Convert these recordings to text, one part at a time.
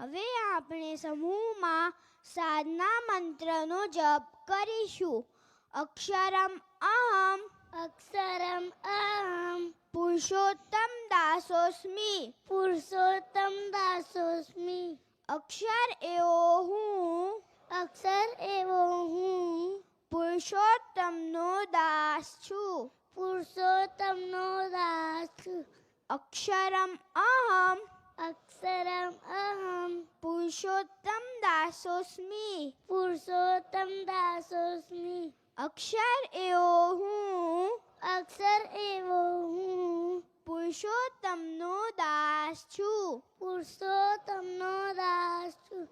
હવે આપણે સમૂહમાં સાધના મંત્રનો જપ કરીશું. અક્ષરમ અહમ. અક્ષરમ અહમ. પુરુષોત્તમ દાસોસ્મી. પુરુષોત્તમ દાસોસ્મી. અક્ષર એવો હું. અક્ષર એવો હું. પુરુષોત્તમનો દાસ છું. પુરુષોત્તમનો દાસ છું. અક્ષરમ અહમ. અક્ષરમ અહમ. પુરુષોત્તમ દાસોસ્મી પુરુષોત્તમ દાસોસ્મી. અક્ષર એવો હું અક્ષર એવો હું. પુરુષોત્તમનો દાસ છું. પુરુષોત્તમનો દાસ છું.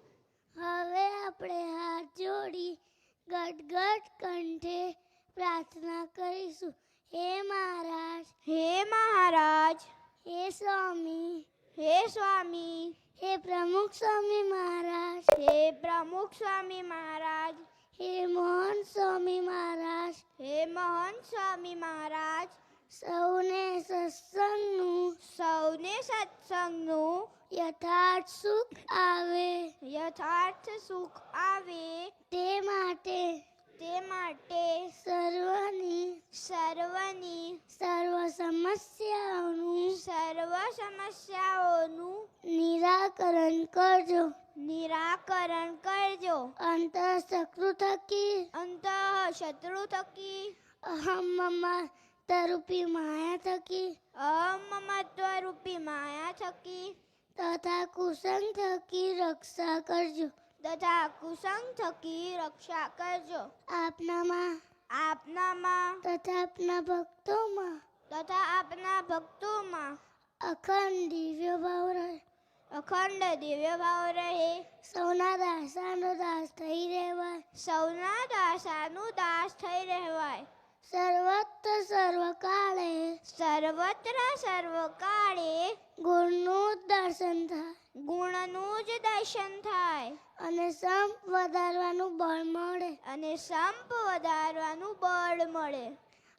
હવે આપણે હાથ જોડી ગટગટ કંઠે પ્રાર્થના કરીશું. હે મહારાજ. હે મહારાજ. હે સ્વામી. હે સ્વામી. હે પ્રમુખ સ્વામી મહારાજ. હે પ્રમુખ સ્વામી મહારાજ. હે મોહન સ્વામી મહારાજ. હે મોહન સ્વામી મહારાજ. સૌને સત્સંગનું સૌને સત્સંગનું યથાર્થ સુખ આવે. યથાર્થ સુખ આવે. તે માટે તે માટે સર્વની સર્વની સર્વ સર્વ સમસ્યાઓનું નિરાકરણ કરજો. નિરાકરણ કરજો. અંતઃશત્રુ થકી. અંત શત્રુ થકી. અહમ મમા તરૂપી માયા થકી. અમમત્વ રૂપી માયા થકી. તથા કુસંગ થકી રક્ષા કરજો. તથા કુસંગ થકી રક્ષા કરજો. આપનામાં. આપનામાં. તથા આપના ભક્તોમાં. તથા આપના ભક્તોમાં. અખંડ દિવ્ય ભાવ રહે. અખંડ દિવ્ય ભાવ રહે. સૌના દાસાનો દાસ થઈ રહેવાય. સૌના દાસાનું દાસ થઈ રહેવાય. સર્વત્ર સર્વકાળે સર્વત્ર સર્વકાળે ગુણનું દર્શન થાય. ગુણનું જ દર્શન થાય. અને સંપ વધારવાનું બળ મળે. અને સંપ વધારવાનું બળ મળે.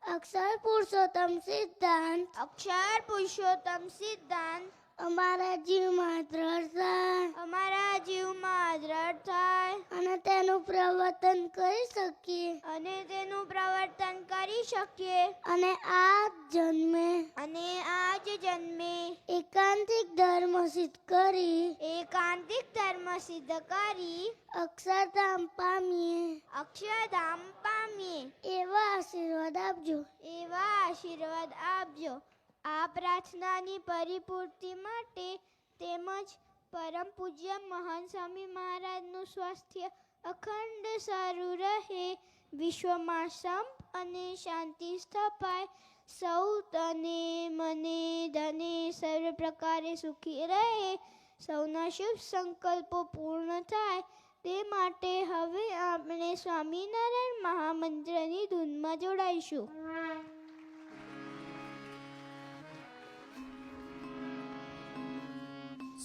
અક્ષર પુરુષોત્તમ સિદ્ધાંત. અક્ષર પુરુષોત્તમ સિદ્ધાંત. અમારા જીવમાં દ્રઢ થાય. અમારા જીવમાં દ્રઢ થાય. અને તેનું પ્રવર્તન કરી શકીએ. અને તેનું પ્રવર્તન કરી શકીએ. અને આ જન્મે અને આ જન્મે. એકાંતિક ધર્મ સિદ્ધ કરી એકાંતિક ધર્મ સિદ્ધ કરી અક્ષરધામ પામીએ. અક્ષરધામ પામીએ એવા આશીર્વાદ આપજો. એવા આશીર્વાદ આપજો. આ પ્રાર્થનાની પરિપૂર્તિ માટે તેમજ પરમ પૂજ્ય મહાન સ્વામી મહારાજનું સ્વાસ્થ્ય અખંડ સારું રહે. વિશ્વમાં સંપ અને શાંતિ સ્થપાય. સૌ તને મને ધને સર્વ પ્રકારે સુખી રહે. સૌના શુભ સંકલ્પો પૂર્ણ થાય, તે માટે હવે આપણે સ્વામિનારાયણ મહામંત્રની ધૂનમાં જોડાઈશું.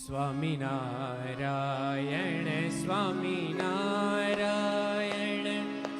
સ્વામિનારાયણ સ્વામિનારાયણ.